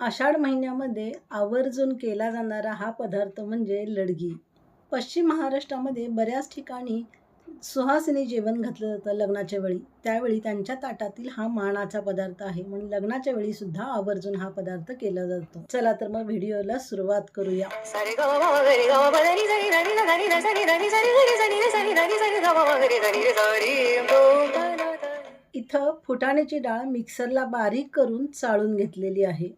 आषाढ महिन्यामध्ये आवर्जून केला जाणारा हा पदार्थ म्हणजे लडगी पश्चिम महाराष्ट्रामध्ये बऱ्याच ठिकाणी सुहासिनी जेवण घातलं जातं लग्नाच्या वेळी त्यावेळी त्यांच्या ताटातील हा मानाचा पदार्थ आहे म्हणून लग्नाच्या वेळी सुद्धा आवर्जून हा पदार्थ केला जातो चला तर मग व्हिडिओला सुरुवात करूया इथं फुटाण्याची डाळ मिक्सरला बारीक करून चाळून घेतलेली आहे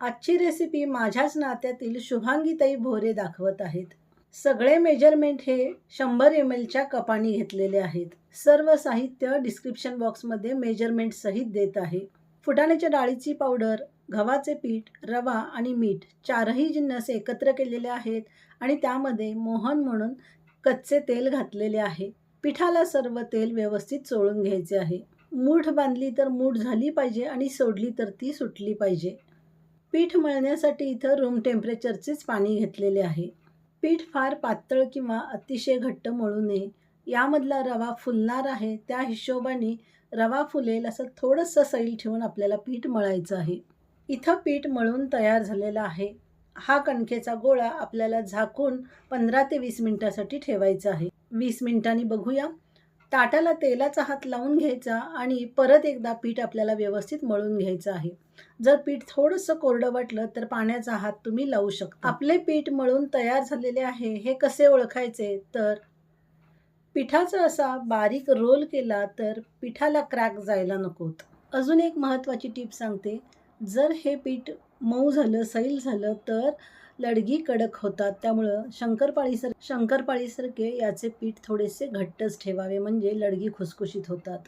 आजची रेसिपी माझ्याच नात्यातील शुभांगीताई भोरे दाखवत आहेत. सगळे मेजरमेंट हे शंभर एम एलच्या कपानी घेतलेले आहेत. सर्व साहित्य डिस्क्रिप्शन बॉक्समध्ये मेजरमेंट सहित देत आहे. फुटाण्याच्या डाळीची पावडर गव्हाचे पीठ रवा आणि मीठ चारही जिन्नस एकत्र केलेले आहेत आणि त्यामध्ये मोहन म्हणून कच्चे तेल घातलेले आहे. पिठाला सर्व तेल व्यवस्थित चोळून घ्यायचे आहे. मूठ बांधली तर मूठ झाली पाहिजे आणि सोडली तर ती सुटली पाहिजे. पीठ मळण्यासाठी इथं रूम टेम्परेचरचेच पाणी घेतलेले आहे. पीठ फार पातळ किंवा अतिशय घट्ट मळू नये. यामधला रवा फुलणार आहे. त्या हिशोबाने रवा फुलेल असं थोडंसं सैल ठेवून आपल्याला पीठ मळायचं आहे. इथं पीठ मळून तयार झालेला आहे. हा कणकेचा गोळा आपल्याला झाकून पंधरा ते वीस मिनिटासाठी ठेवायचा आहे. वीस मिनिटांनी बघूया. ताटाला तेलाचा हात लावून घ्यायचा आणि परत एकदा पीठ आपल्याला व्यवस्थित मळून घ्यायचं आहे. जर पीठ थोडंसं कोरडं वाटलं तर पाण्याचा हात तुम्ही लावू शकता. आपले पीठ मळून तयार झालेले आहे हे कसे ओळखायचे? तर पिठाचा असा बारीक रोल केला तर पिठाला क्रॅक जायला नकोत. अजून एक महत्त्वाची टीप सांगते. जर हे पीठ मऊ झालं सैल झालं तर लडगी कडक होतात. त्यामुळं शंकरपाळीसर शंकरपाळीसारखे याचे पीठ थोडेसे घट्टच ठेवावे म्हणजे लडगी खुसखुशीत होतात.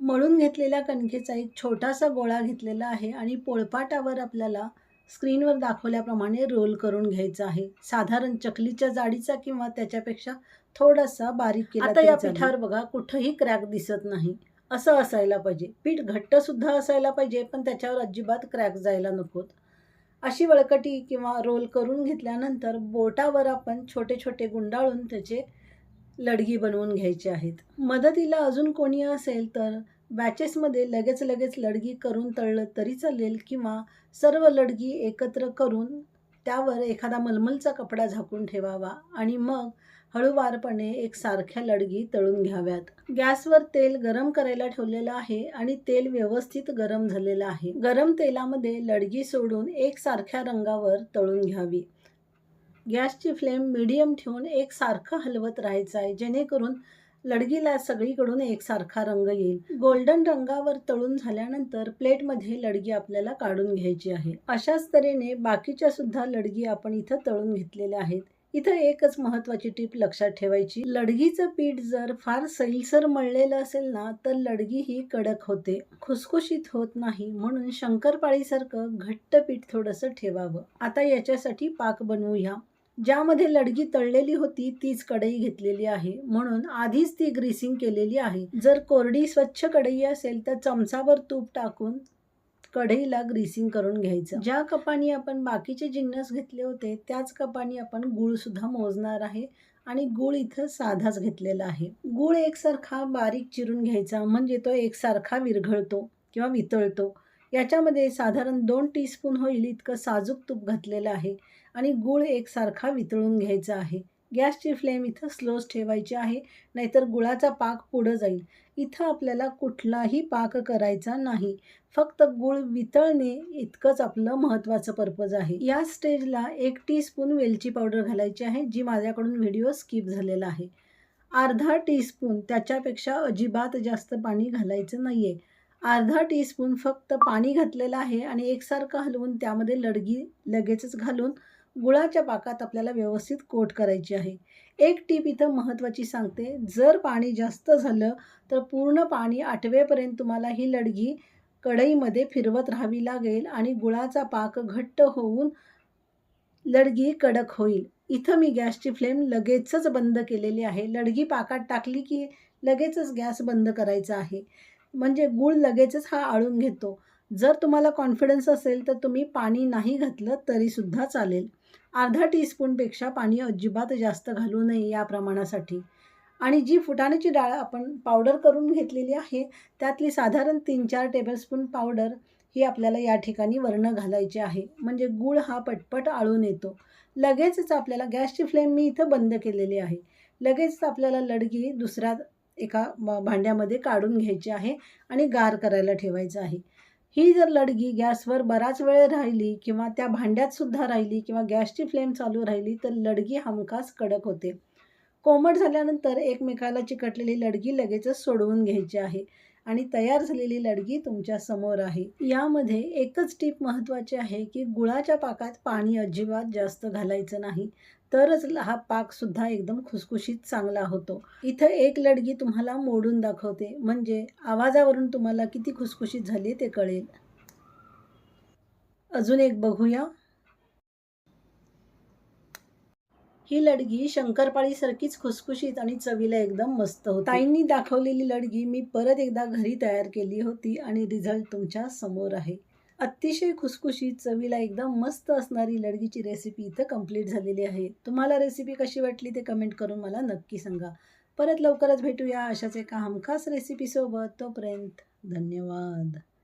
मळून घेतलेल्या कणकेचा एक छोटासा गोळा घेतलेला आहे आणि पोळपाटावर आपल्याला स्क्रीनवर दाखवल्याप्रमाणे रोल करून घ्यायचा आहे. साधारण चकलीच्या जाडीचा किंवा त्याच्यापेक्षा थोडासा बारीक केला आता या पिठावर बघा कुठंही क्रॅक दिसत नाही. असं असायला पाहिजे. पीठ घट्टसुद्धा असायला पाहिजे पण त्याच्यावर अजिबात क्रॅक जायला नकोत. अशी वळकटी किंवा रोल करून घेतल्यानंतर बोटावर आपण छोटे छोटे गुंडाळून त्याचे लडगी बनवून घ्यायचे आहेत. मदतीला अजून कोणी असेल तर बॅचेसमध्ये लगेच लगेच लडगी करून तळलं तरी चालेल किंवा सर्व लडगी एकत्र करून त्यावर एखादा मलमलचा कपडा झाकून ठेवावा आणि मग हळूवारपणे एक सारख्या लडगी तळून घ्याव्यात. गॅसवर तेल गरम करायला ठेवलेलं आहे आणि तेल व्यवस्थित गरम झालेलं आहे. गरम तेलामध्ये लडगी सोडून एक सारख्या रंगावर तळून घ्यावी. गॅसची फ्लेम मिडियम ठेवून एक सारखं हलवत राहायचं आहे जेणेकरून लडगीला सगळीकडून एकसारखा रंग येईल. गोल्डन रंगावर तळून झाल्यानंतर प्लेटमध्ये लडगी आपल्याला काढून घ्यायची आहे. अशाच तऱ्हेने बाकीच्या सुद्धा लडगी आपण इथं तळून घेतलेल्या आहेत. इथं एकच महत्त्वाची टीप लक्षात ठेवायची. लडगीचं पीठ जर फार सैलसर मळलेलं असेल ना तर लडगी ही कडक होते. खुसखुशीत होत नाही म्हणून शंकरपाळीसारखं घट्ट पीठ थोडंसं ठेवावं. आता याच्यासाठी पाक बनवूया. ज्यामध्ये लडगी तळलेली होती तीच कढई घेतलेली आहे. म्हणून आधीच ती ग्रीसिंग केलेली आहे. जर कोरडी स्वच्छ कढई असेल तर चमचावर तूप टाकून कढईला ग्रीसिंग करून घ्यायचं. ज्या कपानी आपण बाकीचे जिन्नस घेतले होते त्याच कपानी आपण गूळ सुद्धा मोजणार आहे आणि गूळ इथं साधाच घेतलेला आहे. गूळ एकसारखा बारीक चिरून घ्यायचा म्हणजे तो एकसारखा विरघळतो किंवा वितळतो. याच्यामध्ये साधारण दोन टीस्पून होईल इतकं साजूक तूप घातलेलं आहे आणि गूळ एकसारखा वितळून घ्यायचा आहे. गॅसची फ्लेम इथं स्लोच ठेवायची आहे नाहीतर गुळाचा पाक पुढं जाईल. इथं आपल्याला कुठलाही पाक करायचा नाही. फक्त गुळ वितळणे इतकंच आपलं महत्त्वाचं पर्पज आहे. या स्टेजला एक टीस्पून वेलची पावडर घालायची आहे जी माझ्याकडून व्हिडिओ स्किप झालेला आहे. अर्धा टीस्पून त्याच्यापेक्षा अजिबात जास्त पाणी घालायचं नाही आहे अर्धा टीस्पून फक्त पाणी घातलेलं आहे आणि एकसारखं हलवून त्यामध्ये लडगी लगेचच घालून गुळाच्या पाकात आपल्याला व्यवस्थित कोट करायची आहे. एक टीप इथं महत्त्वाची सांगते. जर पाणी जास्त झालं तर पूर्ण पाणी आठवेपर्यंत तुम्हाला ही लडगी कढईमध्ये फिरवत राहावी लागेल आणि गुळाचा पाक घट्ट होऊन लडगी कडक होईल. इथं मी गॅसची फ्लेम लगेचच बंद केलेली आहे. लडगी पाकात टाकली की लगेचच गॅस बंद करायचा आहे. म्हणजे गूळ लगेचच हा आळून घेतो. जर तुम्हाला कॉन्फिडन्स असेल तर तुम्ही पाणी नाही घातलं तरीसुद्धा चालेल. अर्धा टीस्पूनपेक्षा पाणी अजिबात जास्त घालू नये या प्रमाणासाठी. आणि जी फुटाण्याची डाळ आपण पावडर करून घेतलेली आहे त्यातली साधारण तीन चार टेबलस्पून पावडर ही आपल्याला या ठिकाणी वर्ण घालायची आहे. म्हणजे गूळ हा पटपट आळून येतो. लगेचच आपल्याला गॅसची फ्लेम मी इथं बंद केलेली आहे. लगेचच आपल्याला लडगी दुसऱ्या एका भांड्यामध्ये काढून घ्यायची आहे आणि गार करायला ठेवायचं आहे. ही जर लडगी गॅसवर बराच वेळ राहिली किंवा त्या भांड्यात सुद्धा राहिली किंवा गॅसची फ्लेम चालू राहिली तर लडगी हमखास कडक होते. कोमट झाल्यानंतर एकमेकाला चिकटलेली लडगी लगेचच सोडवून घ्यायची आहे आणि तयार झालेली लडगी तुमच्यासमोर आहे. यामध्ये एकच टीप महत्त्वाची आहे की गुळाच्या पाकात पाणी अजिबात जास्त घालायचं नाही. तरच हा पाकसुद्धा एकदम खुसखुशीत चांगला होतो. इथं एक लडगी तुम्हाला मोडून दाखवते. म्हणजे आवाजावरून तुम्हाला किती खुसखुशीत झाली ते कळेल. अजून एक बघूया. ही लडगी शंकरपाळीसारखीच खुसखुशीत आणि चवीला एकदम मस्त होती. ताईंनी दाखवलेली लडगी मी परत एकदा घरी तयार केली होती आणि रिझल्ट तुमच्यासमोर आहे. अतिशय खुसखुशीत चवीला एकदम मस्त असणारी लडगीची रेसिपी इथं कंप्लीट झालेली आहे. तुम्हाला रेसिपी कशी वाटली ते कमेंट करून मला नक्की सांगा. परत लवकरच भेटूया अशाच एका हमखास रेसिपीसोबत तोपर्यंत धन्यवाद.